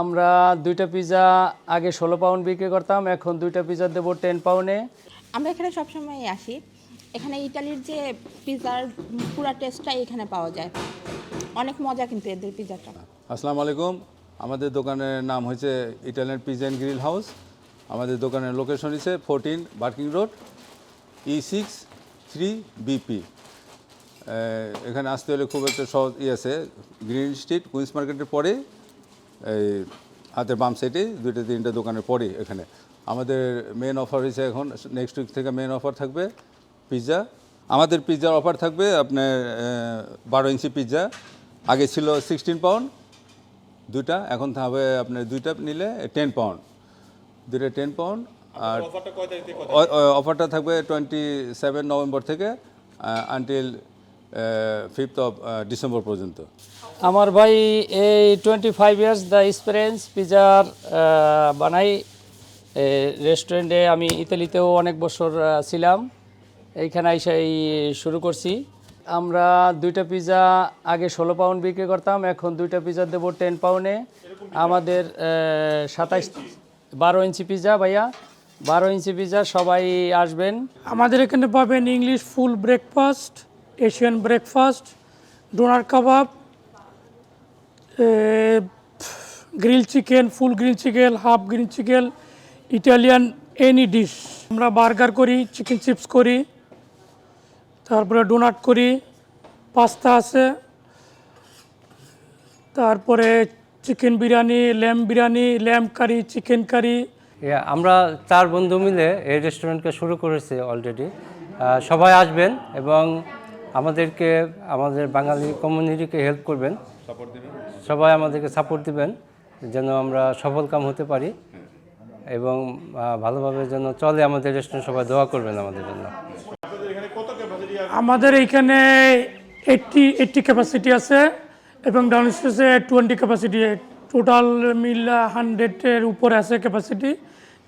আমরা দুইটা পিজা আগে ষোলো পাউন্ড বিক্রি করতাম এখন দুইটা পিজা দেবো টেন পাউন্ডে আমরা এখানে সবসময় আসি। এখানে ইটালির যে পিৎজার পুরা টেস্টটাই এখানে পাওয়া যায়। অনেক মজা কিন্তু এদের পিৎজাটা আসসালামু আলাইকুম আমাদের দোকানের নাম হয়েছে Italian pizza and grill house আমাদের দোকানের লোকেশন হচ্ছে fourteen Barking Road E six three BP এখানে আসতে হলে খুব একটা সহজ ই আছে। গ্রিন স্ট্রিট কুইন্স মার্কেটের পরে এই হাতের বাম সাইডে দুইটা তিনটা দোকানের পরে এখানে। আমাদের মেন অফার হয়েছে এখন নেক্সট উইক থেকে মেন অফার থাকবে পিৎজা আমাদের পিৎজার অফার থাকবে আপনার বারো ইঞ্চি পিৎজা আগে ছিল সিক্সটিন পাউন্ড দুইটা এখন হবে আপনার দুইটা নিলে টেন পাউন্ড দুইটা টেন পাউন্ড আর অফারটা থাকবে টোয়েন্টি সেভেন নভেম্বর থেকে আনটিল ফিফথ অফ ডিসেম্বর পর্যন্ত। আমার ভাই এই twenty five years the experience পিজার বানাই। রেস্টুরেন্টে আমি ইতালিতেও অনেক বছর ছিলাম। এইখানে এসে এই শুরু করছি। আমরা দুইটা পিজা আগে ষোলো পাউন্ড বিক্রি করতাম এখন দুইটা পিজা দেবো টেন পাউন্ডে আমাদের সাতাইশ বারো ইঞ্চি পিজা ভাইয়া। বারো ইঞ্চি পিজা সবাই আসবেন। আমাদের এখানে পাবেন English full breakfast Asian breakfast doner kebab grill chicken full grill chicken half grill chicken Italian any dish আমরা বার্গার করি চিকেন চিপস করি, তারপরে ডোনাট করি পাস্তা আছে, তারপরে chicken biryani lamb biryani lamb curry chicken curry আমরা চার বন্ধু মিলে এই রেস্টুরেন্টকে শুরু করেছি অলরেডি সবাই আসবেন এবং আমাদেরকে আমাদের বাঙালি কমিউনিটিকে হেল্প করবেন। সবাই আমাদেরকে সাপোর্ট দিবেন যেন আমরা সফল কাম হতে পারি এবং ভালোভাবে যেন চলে আমাদের রেস্টুরেন্ট সবাই দোয়া করবেন আমাদের জন্য। আমাদের এইখানে এইটটি এইটটি ক্যাপাসিটি আছে এবং ডাউন স্টেজে টোয়েন্টি ক্যাপাসিটি টোটাল মিল হান্ড্রেডের উপরে আছে ক্যাপাসিটি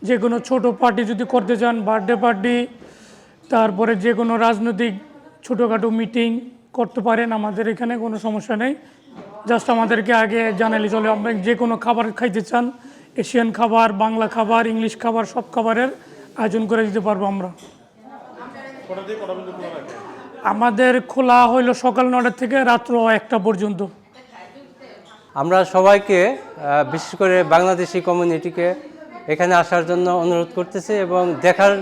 যে কোনো ছোটো পার্টি যদি করতে চান বার্থডে পার্টি তারপরে যে কোনো রাজনৈতিক ছোটোখাটো মিটিং করতে পারেন, আমাদের এখানে কোনো সমস্যা নেই। জাস্ট আমাদেরকে আগে জানালে চলে। আপনি যে কোনো খাবার খাইতে চান এশিয়ান খাবার, বাংলা খাবার ইংলিশ খাবার, সব খাবারের আয়োজন করে দিতে পারব আমরা। আমাদের খোলা হইল সকাল নটা থেকে রাত্র একটা পর্যন্ত। আমরা সবাইকে বিশেষ করে বাংলাদেশি কমিউনিটিকে এখানে আসার জন্য অনুরোধ করতেছি এবং দেখার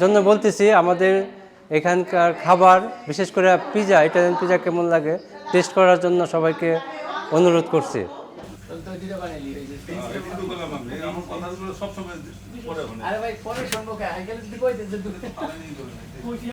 জন্য বলতেছি, আমাদের এখানকার খাবার, বিশেষ করে পিজা ইটালিয়ান পিজা কেমন লাগে? টেস্ট করার জন্য সবাইকে অনুরোধ করছি।